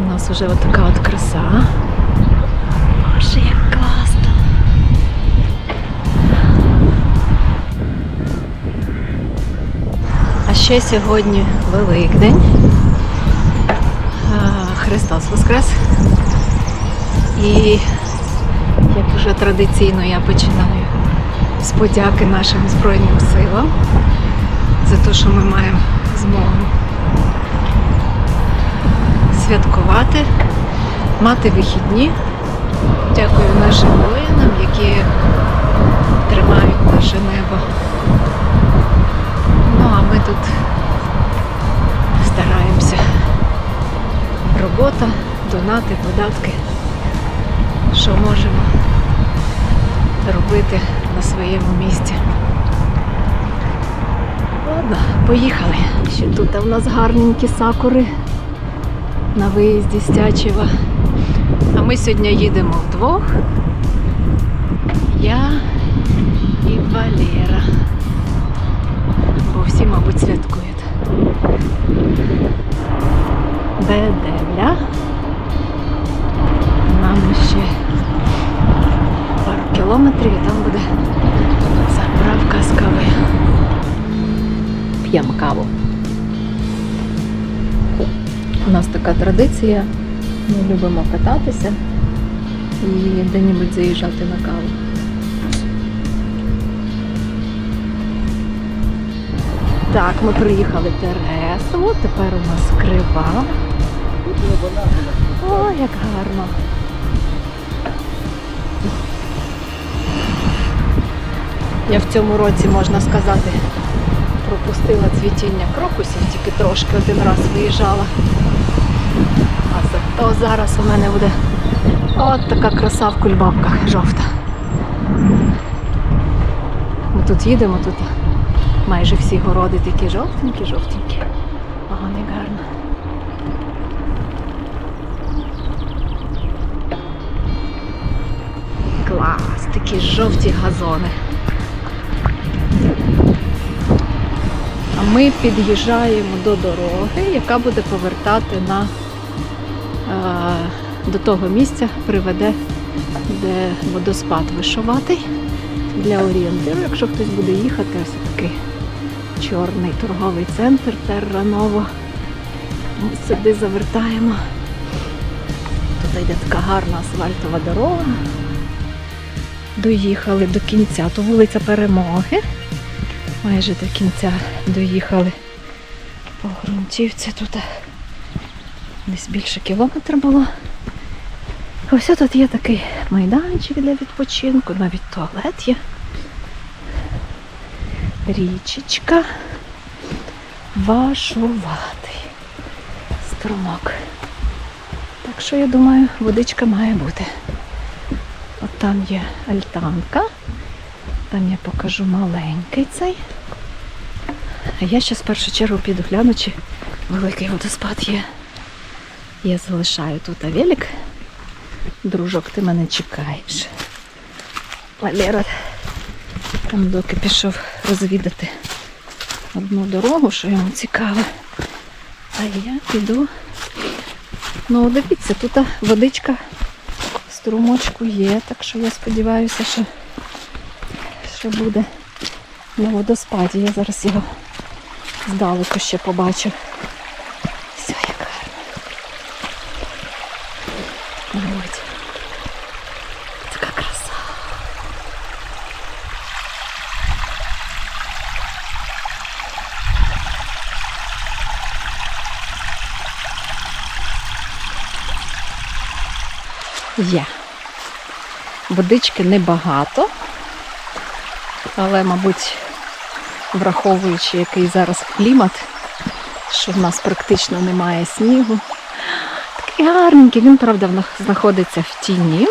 У нас вже отака от краса. Боже, як класно! А ще сьогодні Великдень. Христос Воскрес. І як вже традиційно я починаю з подяки нашим Збройним силам за те, що ми маємо змогу святкувати, мати вихідні. Дякую нашим воїнам, які тримають наше небо. Ну а ми тут стараємося. Робота, донати, податки. Що можемо робити на своєму місці. Ладно, поїхали. Ще тут у нас гарненькі сакури на виїзді з Тячева. А ми сьогодні їдемо вдвох. Традиція. Ми любимо кататися і де-небудь заїжджати на каву. Так, ми приїхали в Тересово, тепер у нас крива. О, як гарно. Я в цьому році, можна сказати, пропустила цвітіння крокусів, тільки трошки один раз виїжджала. Зато зараз у мене буде от така краса в кульбабках жовта. Ми тут їдемо, тут майже всі городи такі жовтенькі, жовтенькі. Ага, не гарно. Клас, такі жовті газони. А ми під'їжджаємо до дороги, яка буде повертати на до того місця, приведе, де водоспад вишиватий для орієнтиру. Якщо хтось буде їхати, ось такий чорний торговий центр Терраново. Ми сюди завертаємо. Тут йде така гарна асфальтова дорога. Доїхали до кінця, то вулиця Перемоги. Майже до кінця доїхали по ґрунтівці. Тут десь більше кілометра було. Ось тут є такий майданчик для відпочинку, навіть туалет є. Річечка. Вашуватий струмок. Так що я думаю, водичка має бути. От там є альтанка. Там я покажу маленький цей. А я ще в першу чергу піду гляну, чи великий водоспад є. Я залишаю тут велик. Дружок, ти мене чекаєш. Валера там доки пішов розвідати одну дорогу, що йому цікаво. А я піду. Ну, дивіться, тут водичка в струмочку є, так що я сподіваюся, що, що буде на водоспаді. Я зараз його здалеку ще побачу. Все, як гарно. Ось. Така краса. Є. Водички небагато, але, мабуть, враховуючи, який зараз клімат, що в нас практично немає снігу. Такий гарненький, він, правда, знаходиться в тіні.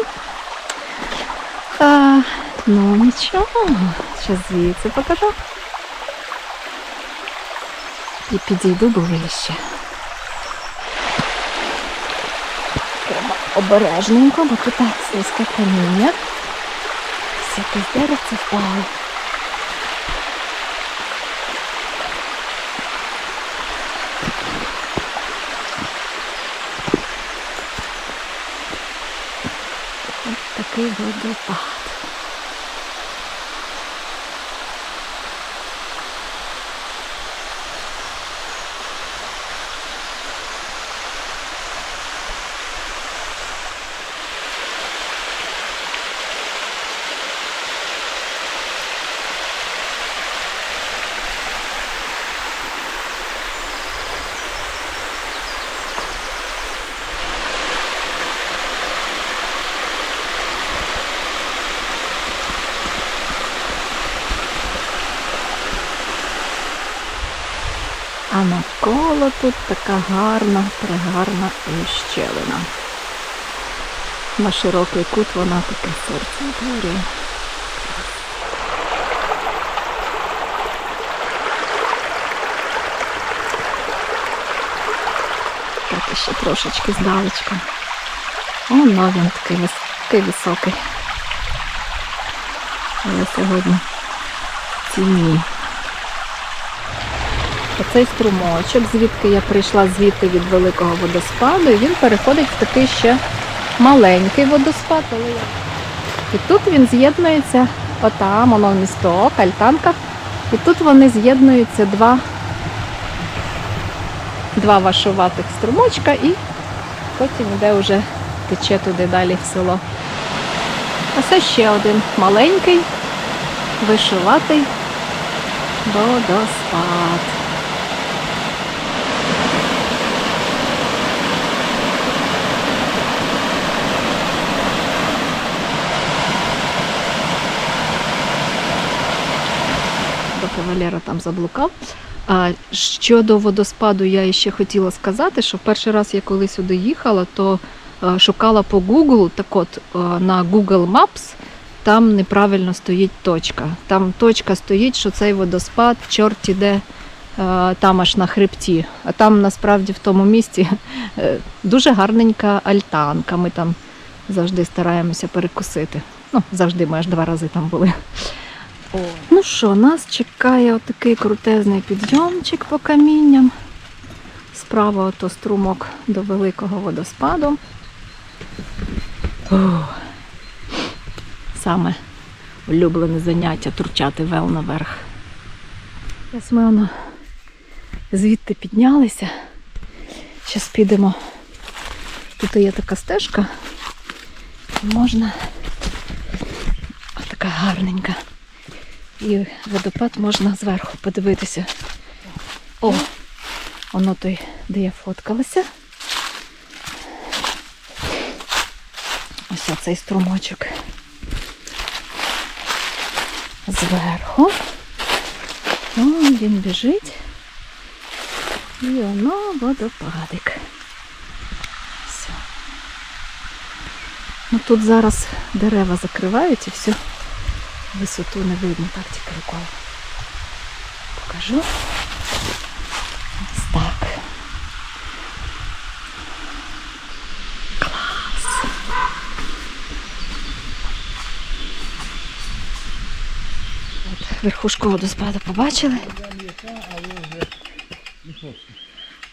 А, ну нічого, ще звідси покажу. І підійду ближче. обережненько, бо тут слизьке каміння. Ось якесь деревце впало. Ось такий водопад. Навколо тут така гарна, пригарна ущелина. На широкий кут вона таке серце утворює. Так, ще трошечки здалечка. Воно він такий, вис- високий. Але сьогодні в тіні. Оцей струмочок, звідки я прийшла звідти від великого водоспаду, і він переходить в такий ще маленький водоспад. І тут він з'єднується, отам, воно місток, альтанка. І тут вони з'єднуються два, два вашуватих струмочка і потім йде вже тече туди далі в село. А це ще один маленький, вишиватий водоспад. Трохи Валера там заблукав. А щодо водоспаду, я ще хотіла сказати, що перший раз я коли сюди їхала, то е, шукала по Google, так от е, на Google Maps там неправильно стоїть точка. Там точка стоїть, що цей водоспад, чорт іде е, там аж на хребті. А там насправді в тому місці дуже гарненька альтанка. Ми там завжди стараємося перекусити. Ну, завжди ми аж два рази там були. О. Ну що, нас чекає отакий крутезний підйомчик по камінням. Справа ото струмок до великого водоспаду. Ух. Саме улюблене заняття турчати вел наверх. Зараз ми воно звідти піднялися. Зараз підемо. Тут є така стежка. Можна така гарненька. І водопад можна зверху подивитися. О, воно той, де я фоткалася. Ось оцей струмочок. Зверху. О, він біжить. І воно водопадик. Все. Ну тут зараз дерева закривають і все. Висоту не видно, так тільки рукою. Покажу. Ось так. Клас. От, верхушку водоспаду побачили.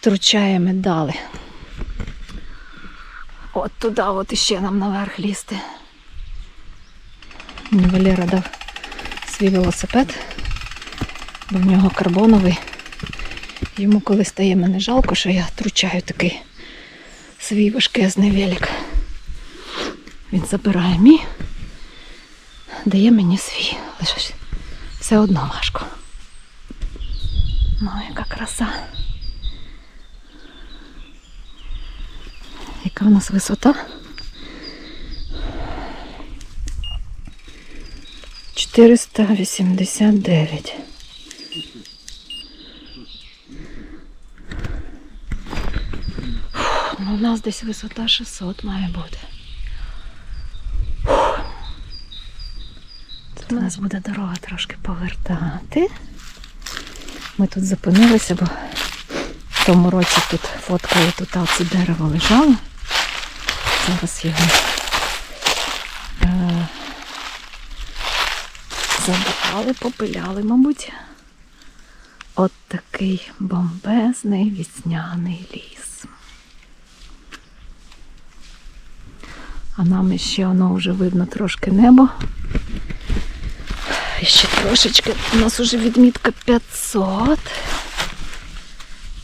Тручаємо дали. От туди, от іще нам наверх лізти. Мені Валера дав свій велосипед, бо в нього карбоновий. Йому коли стає мене жалко, що я тручаю такий свій важкезний велик. Він забирає мій, дає мені свій. Лише все одно важко. Ну, яка краса. Яка в нас висота? 489. Фух, Ну, у нас десь висота 600 має бути. Тут у нас буде дорога трошки повертати. Ми тут зупинилися, бо в тому році тут фоткали, тут оце дерево лежало. Зараз його забрали, попиляли, мабуть. От такий бомбезний вісняний ліс. А нам ще воно вже видно трошки небо. І ще трошечки. У нас вже відмітка 500.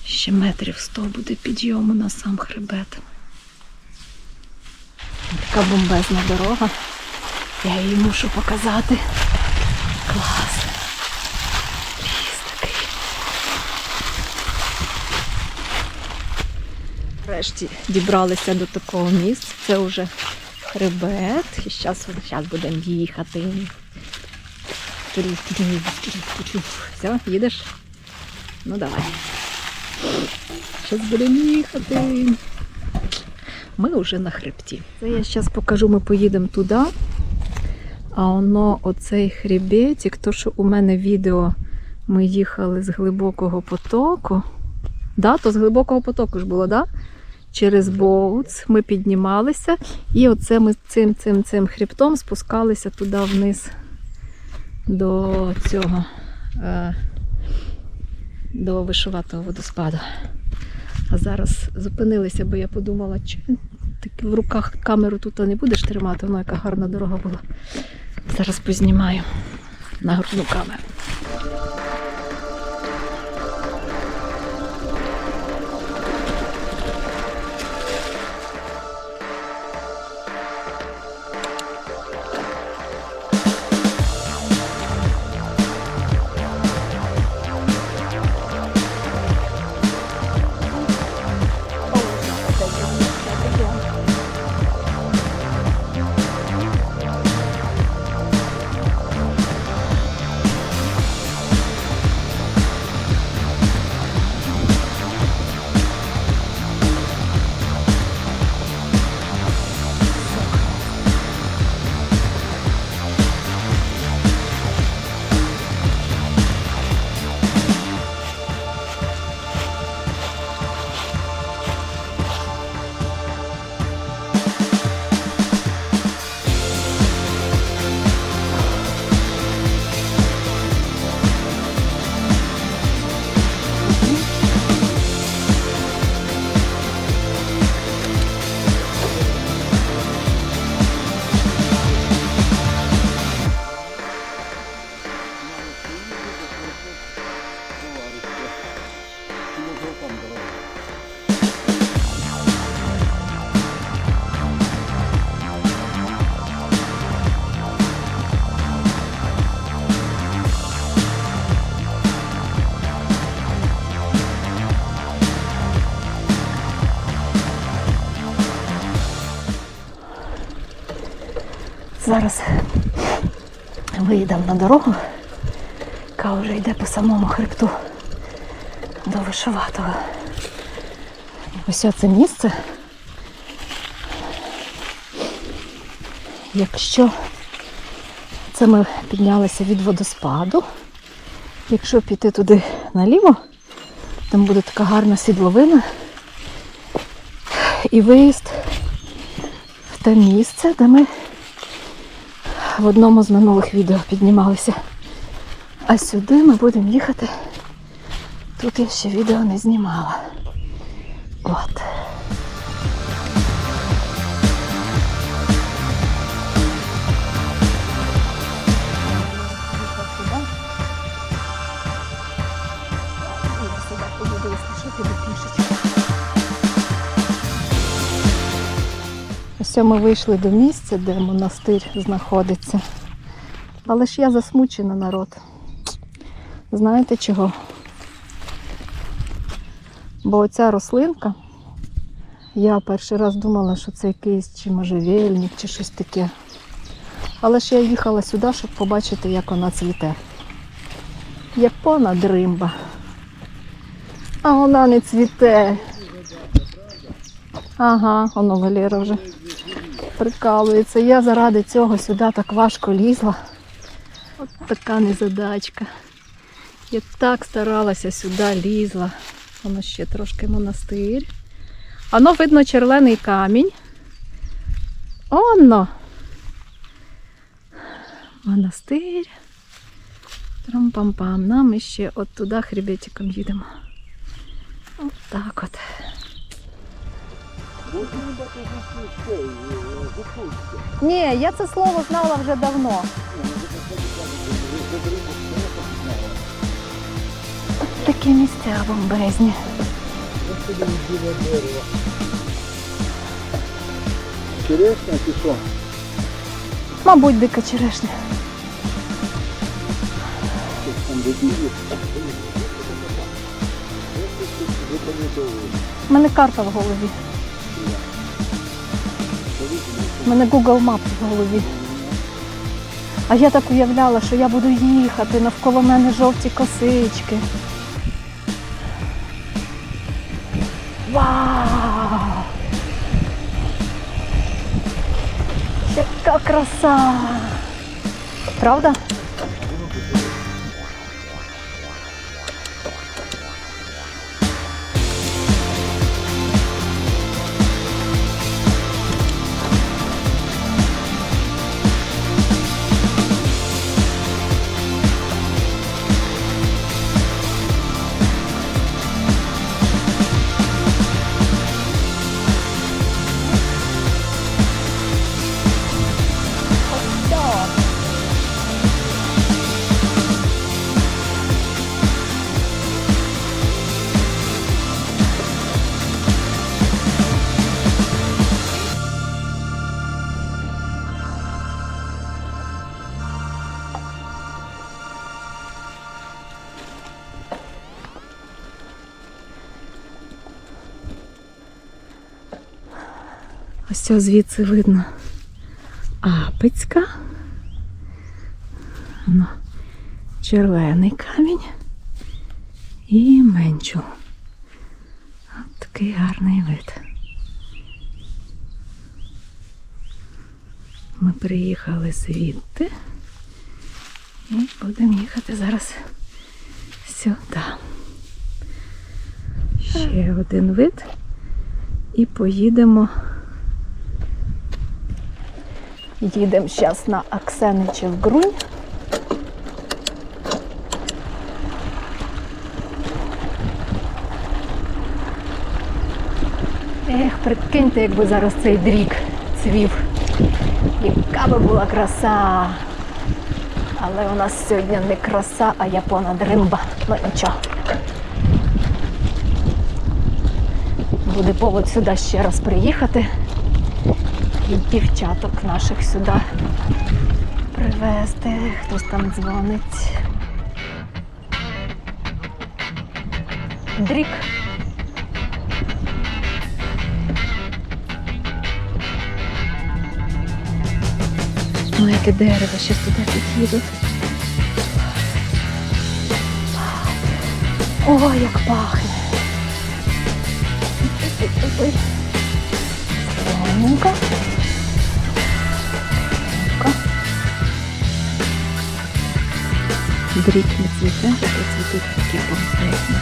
Ще метрів 100 буде підйому на сам хребет. Така бомбезна дорога. Я її мушу показати. Клас. Ліс такий. Врешті дібралися до такого місця. Це вже хребет. І зараз, зараз будемо їхати. Все, їдеш? Ну давай. Зараз будемо їхати. Ми вже на хребті. Це я зараз покажу, ми поїдемо туди. А воно, оцей хребетик, то що у мене відео ми їхали з глибокого потоку. Да, то з глибокого потоку ж було, да? Через Боуц ми піднімалися, і оце ми цим цим цим хребтом спускалися туди вниз до цього, е, до вишиватого водоспаду. А зараз зупинилися, бо я подумала, чи ти в руках камеру тут не будеш тримати, воно яка гарна дорога була. Зараз познімаю на грудну камеру. Виїдемо на дорогу, яка вже йде по самому хребту до вишиватого. Ось це місце. Якщо це ми піднялися від водоспаду, якщо піти туди наліво, там буде така гарна сідловина і виїзд в те місце, де ми в одному з минулих відео піднімалися. А сюди ми будемо їхати. Тут я ще відео не знімала. От. Ось ми вийшли до місця, де монастир знаходиться. Але ж я засмучена народ. Знаєте чого? Бо оця рослинка, я перший раз думала, що це якийсь чи можжевельник, чи щось таке. Але ж я їхала сюди, щоб побачити, як вона цвіте. Як понад римба. А вона не цвіте. Ага, воно Валера вже прикалується. Я заради цього сюди так важко лізла. От така незадачка. Я так старалася сюди лізла. Воно ще трошки монастир. Воно видно черлений камінь. Оно. Монастир. Трам-пам-пам. Нам ще от туди хребетиком їдемо. От так от. Ні, я це слово знала вже давно. Такі місця бомбезні. Черешня чи що? Мабуть, дика черешня. У мене карта в голові. У мене Google Maps в голові. А я так уявляла, що я буду їхати, навколо мене жовті косички. Вау! Яка краса! Правда? Ось звідси видно Апицька. Воно червоний камінь і менчул. От такий гарний вид. Ми приїхали звідти і будемо їхати зараз сюди. Ще один вид. І поїдемо. Їдемо зараз на Аксеничів Грунь. Ех, прикиньте, якби зараз цей дрік цвів. Яка би була краса. Але у нас сьогодні не краса, а япона дримба. Ну нічого. Буде повод сюди ще раз приїхати дівчаток наших сюди привезти. Хтось там дзвонить. Дрік. Ну, яке дерево, ще туди під'їдуть. Ой, як пахне. Ой-ой-ой. Слоненько. Не цвіте, таке цвітуть такі помпезні.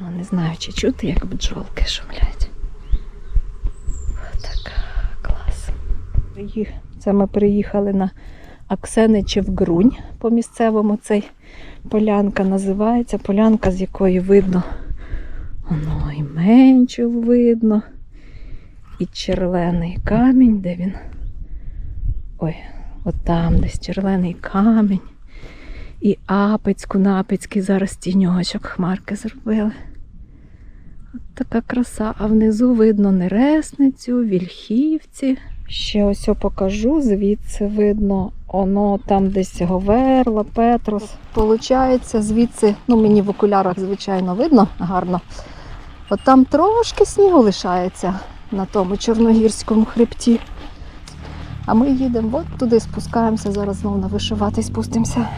Ну, не знаю, чи чути, як бджолки шумлять. Так, клас. Це ми приїхали на Аксеничів Грунь по місцевому цей полянка називається. Полянка, з якої видно воно і менчув видно, і червоний камінь, де він. Ой, от там десь червоний камінь. І апецьку напецький зараз тіньочок хмарки зробили. От така краса. А внизу видно нересницю, вільхівці. Ще ось покажу, звідси видно, воно там десь Говерла, Петрос. Получається, звідси, ну мені в окулярах, звичайно, видно гарно. От там трошки снігу лишається на тому чорногірському хребті. А ми їдемо от туди, спускаємося, зараз знову на вишивати спустимося.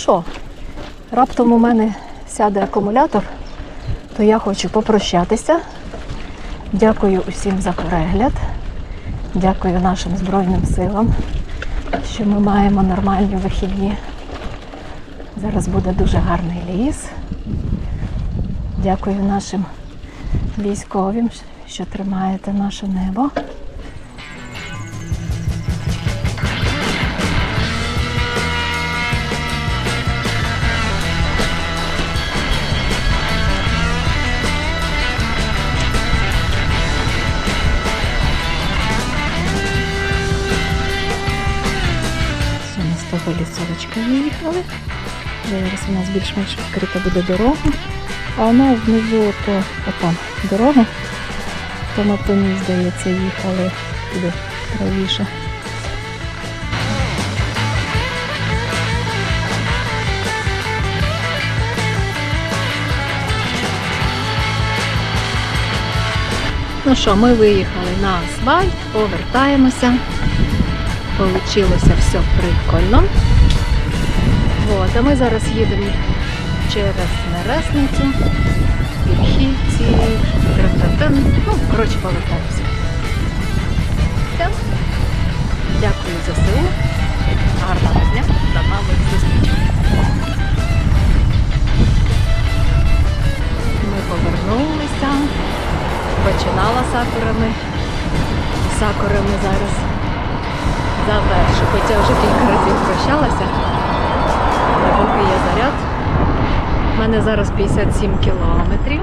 Що, раптом у мене сяде акумулятор, то я хочу попрощатися. Дякую усім за перегляд. Дякую нашим Збройним силам, що ми маємо нормальні вихідні. Зараз буде дуже гарний ліс. Дякую нашим військовим, що тримаєте наше небо. У нас більш-менш відкрита буде дорога. А вона внизу то отам дорога. То ми по ній, здається, їхали туди правіше. Ну що, ми виїхали на асфальт, повертаємося. Получилося все прикольно. От, а ми зараз їдемо через Нересницю, Вільхівці, Третатин. Ну, коротше, повертаємося. Дякую за СУ. Гарного дня. До нових зустрічей. Ми повернулися. Починала сакурами. Сакурами зараз завершу. Хоча вже кілька разів прощалася. мене зараз 57 кілометрів.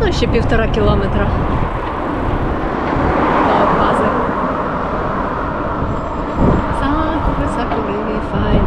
Ну, ще півтора кілометра до бази. Сакури, сакури, файно.